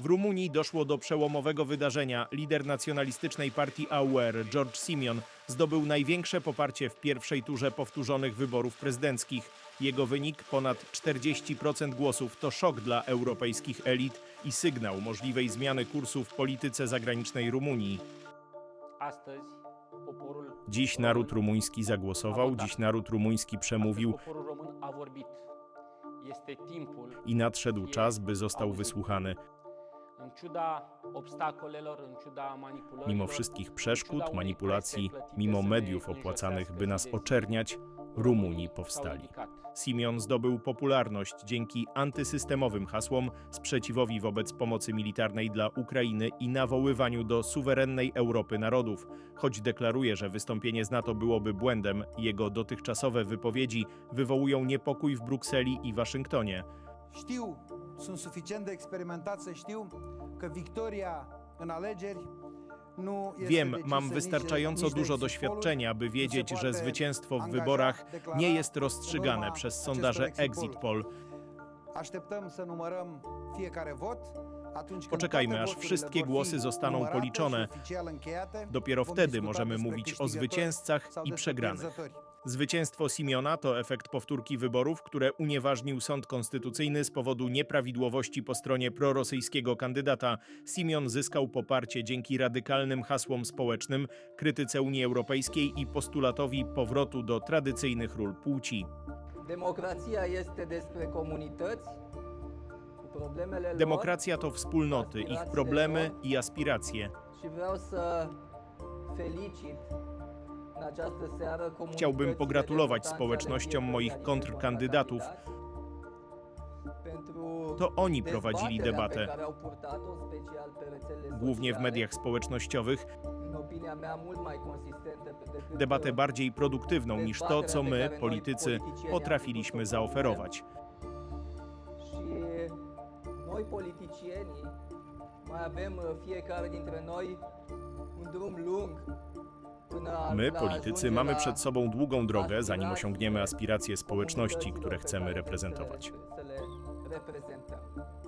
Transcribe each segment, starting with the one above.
W Rumunii doszło do przełomowego wydarzenia. Lider nacjonalistycznej partii AUR, George Simeon, zdobył największe poparcie w pierwszej turze powtórzonych wyborów prezydenckich. Jego wynik, ponad 40% głosów, to szok dla europejskich elit i sygnał możliwej zmiany kursu w polityce zagranicznej Rumunii. Dziś naród rumuński zagłosował, dziś naród rumuński przemówił i nadszedł czas, by został wysłuchany. Mimo wszystkich przeszkód, manipulacji, mimo mediów opłacanych, by nas oczerniać, Rumuni powstali. Simeon zdobył popularność dzięki antysystemowym hasłom, sprzeciwowi wobec pomocy militarnej dla Ukrainy i nawoływaniu do suwerennej Europy narodów. Choć deklaruje, że wystąpienie z NATO byłoby błędem, jego dotychczasowe wypowiedzi wywołują niepokój w Brukseli i Waszyngtonie. Știu, sunt suficient de experimentat să știu că victoria în alegeri Wiem, mam wystarczająco dużo doświadczenia, by wiedzieć, że zwycięstwo w wyborach nie jest rozstrzygane przez sondaże exit. Poll. Poczekajmy, aż wszystkie głosy zostaną policzone. Dopiero wtedy możemy mówić o zwycięzcach i przegranych. Zwycięstwo Simeona to efekt powtórki wyborów, które unieważnił sąd konstytucyjny z powodu nieprawidłowości po stronie prorosyjskiego kandydata. Simeon zyskał poparcie dzięki radykalnym hasłom społecznym, krytyce Unii Europejskiej i postulatowi powrotu do tradycyjnych ról płci. Democrația este despre lor Demokracja to wspólnoty, ich problemy i aspiracje. Chciałbym pogratulować społecznościom moich kontrkandydatów. To oni prowadzili debatę, głównie w mediach społecznościowych, debatę bardziej produktywną niż to, co my, politycy, potrafiliśmy zaoferować. Și noi politicienii mai avem uh, fiecare dintre noi un drum lung My, politycy, mamy przed sobą długą drogę, zanim osiągniemy aspiracje społeczności, które chcemy reprezentować.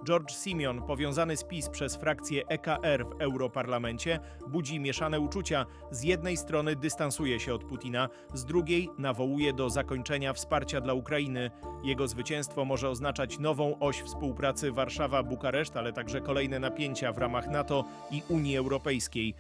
George Simeon, powiązany z PiS przez frakcję EKR w Europarlamencie, budzi mieszane uczucia. Z jednej strony dystansuje się od Putina, z drugiej nawołuje do zakończenia wsparcia dla Ukrainy. Jego zwycięstwo może oznaczać nową oś współpracy Warszawa-Bukareszt, ale także kolejne napięcia w ramach NATO i Unii Europejskiej.